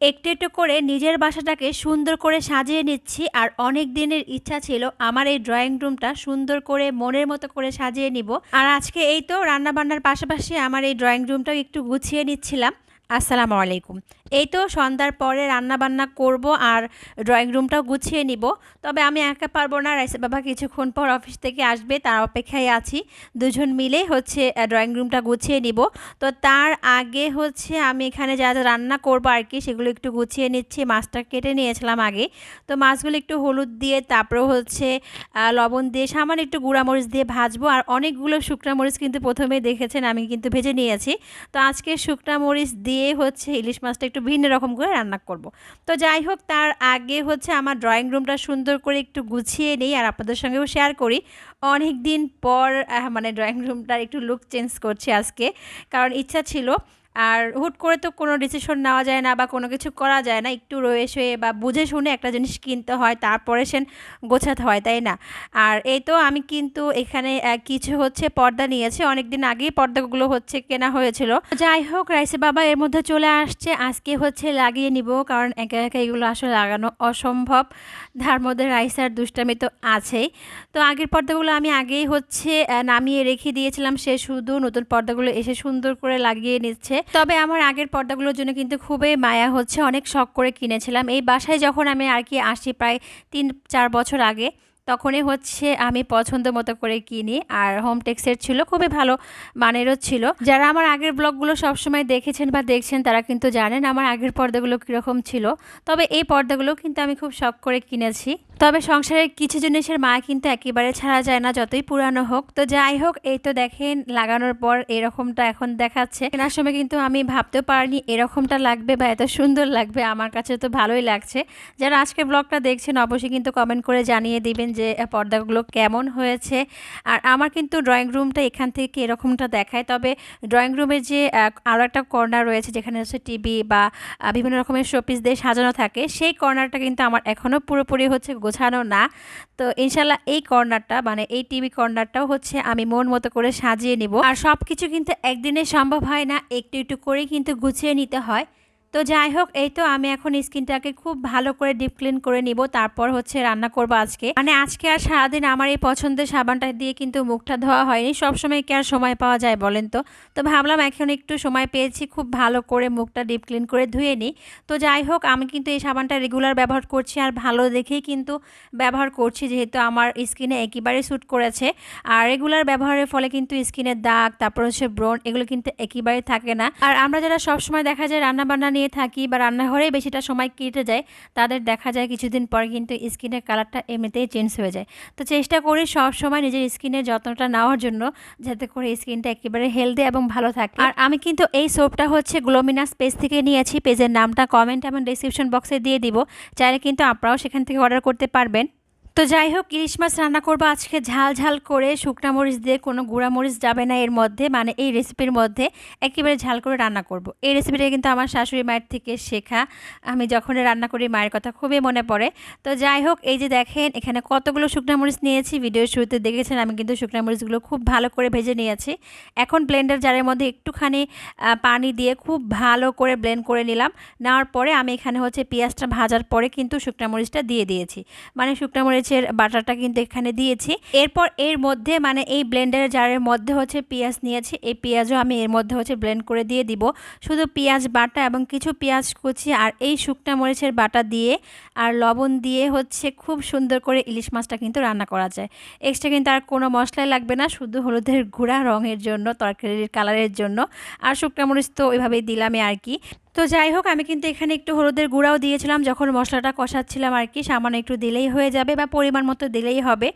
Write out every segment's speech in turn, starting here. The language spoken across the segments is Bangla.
একটু একটু করে নিজের বাসাটাকে সুন্দর করে সাজিয়ে নিচ্ছি আর অনেক দিনের ইচ্ছা ছিল আমার এই ড্রয়িং রুমটা সুন্দর করে মনের মতো করে সাজিয়ে নিব। আর আজকে এই তো রান্নাবান্নার পাশাপাশি আমার এই ড্রয়িং রুমটাও একটু গুছিয়ে নিচ্ছিলাম। আসসালামু আলাইকুম। এই তো সন্ধ্যার পরে রান্না বান্না করব আর ড্রয়িং রুমটাও গুছিয়ে নিব। তবে আমি একা পারব না, রাইসা বাবা কিছুক্ষণ পর অফিস থেকে আসবে, তার অপেক্ষায় আছি। দুজন মিলে হচ্ছে ড্রয়িং রুমটা গুছিয়ে নিব। তো তার আগে হচ্ছে আমি এখানে যা যা রান্না করব আর কি, সেগুলো একটু গুছিয়ে নিচ্ছি। মাছটা কেটে নিয়েছিলাম আগে। তো মাছগুলো একটু হলুদ দিয়ে তারপরে হচ্ছে লবণ দিয়ে, সামান্য একটু গুঁড়ামরিচ দিয়ে ভাজবো। আর অনেকগুলো শুকনা মরিচ কিন্তু প্রথমে দেখেছেন, আমি কিন্তু ভেজে নিয়েছি। তো আজকে শুকনা মরিচ দিয়ে হচ্ছে ইলিশ মাছটা একটু ভিন্ন রকম করে রান্না করব। তো যাই হোক, তার আগে হচ্ছে আমার ড্রয়িং রুমটা সুন্দর করে একটু গুছিয়ে নিই আর আপনাদের সঙ্গেও শেয়ার করি। অনেক দিন পর মানে ড্রয়িং রুমটার একটু লুক চেঞ্জ করছি আজকে। কারণ ইচ্ছা ছিল আর হুট করে তো কোনো ডিসিশন নেওয়া যায় না বা কোনো কিছু করা যায় না। একটু রয়ে শুয়ে বা বুঝে শুনে একটা জিনিস কিনতে হয়, তারপরে সে গোছাতে হয়, তাই না? আর এই তো আমি কিন্তু এখানে কিছু হচ্ছে পর্দা নিয়েছি। অনেক দিন আগেই পর্দাগুলো হচ্ছে কেনা হয়েছিল। যাই হোক, রাইসে বাবা এর মধ্যে চলে আসছে। আজকে হচ্ছে লাগিয়ে নিব, কারণ একা একা এগুলো আসলে লাগানো অসম্ভব। তার মধ্যে রাইসার দুষ্টামি তো আছেই। তো আগের পর্দাগুলো আমি আগেই হচ্ছে নামিয়ে রেখে দিয়েছিলাম। সে শুধু নতুন পর্দাগুলো এসে সুন্দর করে লাগিয়ে নিচ্ছে। তবে আমার আগের পর্দাগুলোর জন্য কিন্তু খুবই মায়া হচ্ছে। অনেক শখ করে কিনেছিলাম। এই বাসায় যখন আমি আর কি আসি প্রায় তিন, চার বছর আগে, তখনই হচ্ছে আমি পছন্দ মতো করে কিনি। আর হোম টেক্সের ছিল, খুবই ভালো মানেরও ছিল। যারা আমার আগের ব্লগগুলো সবসময় দেখেছেন বা দেখছেন, তারা কিন্তু জানেন আমার আগের পর্দাগুলো কীরকম ছিল। তবে এই পর্দাগুলো কিন্তু আমি খুব শখ করে কিনেছি। তবে সংসারের কিছু জিনিসের মা কিন্তু একেবারে ছাড়া যায় না, যতই পুরানো হোক। তো যাই হোক, এই তো দেখেন, লাগানোর পর এরকমটা এখন দেখাচ্ছে। কেনার সময় কিন্তু আমি ভাবতেও পারিনি এরকমটা লাগবে বা এত সুন্দর লাগবে, আমার কাছে তো ভালোই লাগছে। যারা আজকে ব্লগটা দেখছেন, অবশ্যই কিন্তু কমেন্ট করে জানিয়ে দিবেন যে পর্দাগুলো কেমন হয়েছে। আর আমার কিন্তু ড্রয়িং রুমটা এখান থেকে এরকমটা দেখায়। তবে ড্রয়িং রুমের যে আরও একটা কর্নার রয়েছে, যেখানে হচ্ছে টিভি বা বিভিন্ন রকমের শোপিস দিয়ে সাজানো থাকে, সেই কর্নারটা কিন্তু আমার এখনও পুরোপুরি হচ্ছে গোছানো না। তো ইনশাল্লাহ এই কর্নারটা মানে এই টিভি কর্নারটাও হচ্ছে আমি মন মতো করে সাজিয়ে নিব। আর সব কিছু কিন্তু একদিনে সম্ভব হয় না, একটু একটু করে কিন্তু গুছিয়ে নিতে হয়। তো যাই হোক, এই তো আমি এখন স্কিনটাকে খুব ভালো করে ডিপ ক্লিন করে নিব। তারপর হচ্ছে রান্না করব আজকে। মানে আজকে আর সারাদিন আমার এই পছন্দের সাবানটা দিয়ে কিন্তু মুখটা ধোয়া হয়নি। সবসময় কি আর সময় পাওয়া যায় বলেন তো? তো ভাবলাম এখন একটু সময় পেয়েছি, খুব ভালো করে মুখটা ডিপ ক্লিন করে ধুয়ে নিই। তো যাই হোক, আমি কিন্তু এই সাবানটা রেগুলার ব্যবহার করছি আর ভালো দেখেই কিন্তু ব্যবহার করছি, যেহেতু আমার স্কিনে একেবারে স্যুট করেছে। আর রেগুলার ব্যবহারের ফলে কিন্তু স্কিনের দাগ, তারপর হচ্ছে ব্রণ, এগুলো কিন্তু একেবারে থাকে না। আর আমরা যারা সবসময় দেখা যায় রান্নাবান্না নিয়ে থাকি বা রান্নাঘরেই বেশিটা সময় কেটে যায়, তাদের দেখা যায় কিছুদিন পর কিন্তু স্কিনের কালারটা এমনিতেই চেঞ্জ হয়ে যায়। তো চেষ্টা করি সব সময় নিজের স্কিনের যত্নটা নেওয়ার জন্য, যাতে করে স্কিনটা একেবারে হেলদি এবং ভালো থাকে। আর আমি কিন্তু এই সোপটা হচ্ছে গ্লোমিনাস পেজ থেকে নিয়েছি, পেজের নামটা কমেন্ট এবং ডিসক্রিপশন বক্সে দিয়ে দিব। চাইলে কিন্তু আপনারাও সেখান থেকে অর্ডার করতে পারবেন। তো যাই হোক, ইলিশ মাছ রান্না করব আজকে। ঝাল ঝাল করে শুকনা মরিচ দিয়ে কোনো গুঁড়া মরিচ যাবে না এর মধ্যে মানে এই রেসিপির মধ্যে একেবারে ঝাল করে রান্না করব। এই রেসিপিটা কিন্তু আমার শাশুড়ি মায়ের থেকে শেখা। আমি যখন রান্না করি, মায়ের কথা খুবই মনে পড়ে। তো যাই হোক, এই যে দেখেন, এখানে কতগুলো শুকনা মরিচ নিয়েছি। ভিডিওর শুরুতে দেখেছেন, আমি কিন্তু শুকনা মরিচগুলো খুব ভালো করে ভেজে নিয়েছি। এখন ব্লেন্ডার জারের মধ্যে একটুখানি পানি দিয়ে খুব ভালো করে ব্লেন্ড করে নিলাম। নেওয়ার পরে আমি এখানে হচ্ছে পেঁয়াজটা ভাজার পরে কিন্তু শুকনা মরিচটা দিয়ে দিয়েছি। মানে শুকনা মরিচের বাটারটা কিন্তু এখানে দিয়েছি। এরপর এর মধ্যে মানে এই ব্লেন্ডার জারের মধ্যে হচ্ছে পেঁয়াজ নিয়েছি। এই পেঁয়াজও আমি এর মধ্যে হচ্ছে ব্লেন্ড করে দিয়ে দিব। শুধু পেঁয়াজ বাটা এবং কিছু পেঁয়াজ কুচি আর এই শুকনা মরিচের বাটা দিয়ে আর লবণ দিয়ে হচ্ছে খুব সুন্দর করে ইলিশ মাছটা কিন্তু রান্না করা যায়। এক্সট্রা কিন্তু আর কোনো মশলাই লাগবে না, শুধু হলুদের গুঁড়া রঙের জন্য, তরকারির কালারের জন্য। আর শুকনা মরিচ তো ওইভাবেই দিলামই আর কি। তো যাই হোক, আমি কিন্তু এখানে একটু হলুদের গুঁড়াও দিয়েছিলাম, যখন মশলাটা কষাচ্ছিলাম আর কি, সামান্য একটু দিলেই হয়ে যাবে বা পরিমাণ মতো দিলেই হবে।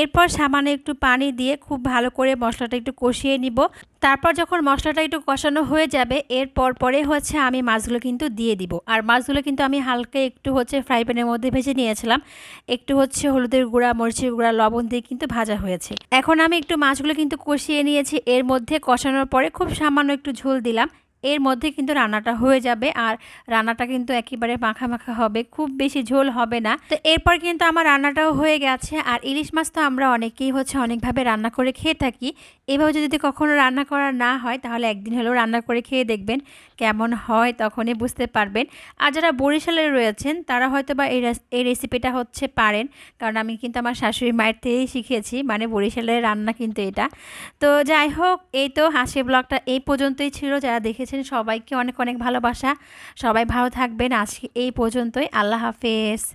এরপর সামান্য একটু পানি দিয়ে খুব ভালো করে মশলাটা একটু কষিয়ে নিব। তারপর যখন মশলাটা একটু কষানো হয়ে যাবে, এরপর পরে হচ্ছে আমি মাছগুলো কিন্তু দিয়ে দিব। আর মাছগুলো কিন্তু আমি হালকা একটু হচ্ছে ফ্রাই প্যানের মধ্যে ভেজে নিয়েছিলাম। একটু হচ্ছে হলুদের গুঁড়া, মরিচের গুঁড়া, লবণ দিয়ে কিন্তু ভাজা হয়েছে। এখন আমি একটু মাছগুলো কিন্তু কষিয়ে নিয়েছি। এর মধ্যে কষানোর পরে খুব সামান্য একটু ঝোল দিলাম। এর মধ্যে কিন্তু রান্নাটা হয়ে যাবে আর রান্নাটা কিন্তু একেবারে মাখা মাখা হবে, খুব বেশি ঝোল হবে না। তো এরপর কিন্তু আমার রান্নাটাও হয়ে গেছে আর ইলিশ মাছ তো আমরা অনেকেই হচ্ছে অনেকভাবে রান্না করে খেয়ে থাকি। এভাবে যদি কখনো রান্না করা না হয় তাহলে একদিন হলেও রান্না করে খেয়ে দেখবেন কেমন হয় তখনই বুঝতে পারবেন। আর যারা বরিশালে রয়েছেন তারা হয়তো বা এই রেসিপিটা হচ্ছে পারেন। কারণ আমি কিন্তু আমার শাশুড়ি মায়ের থেকেই শিখেছি মানে বরিশালের রান্না কিন্তু এটা। তো যাই হোক, এই তো হাসি ব্লগটা এই পর্যন্তই ছিল। যারা দেখেছেন সবাইকে অনেক অনেক ভালোবাসা। সবাই ভালো থাকবেন। আজকে এই পর্যন্তই। আল্লাহ হাফেজ।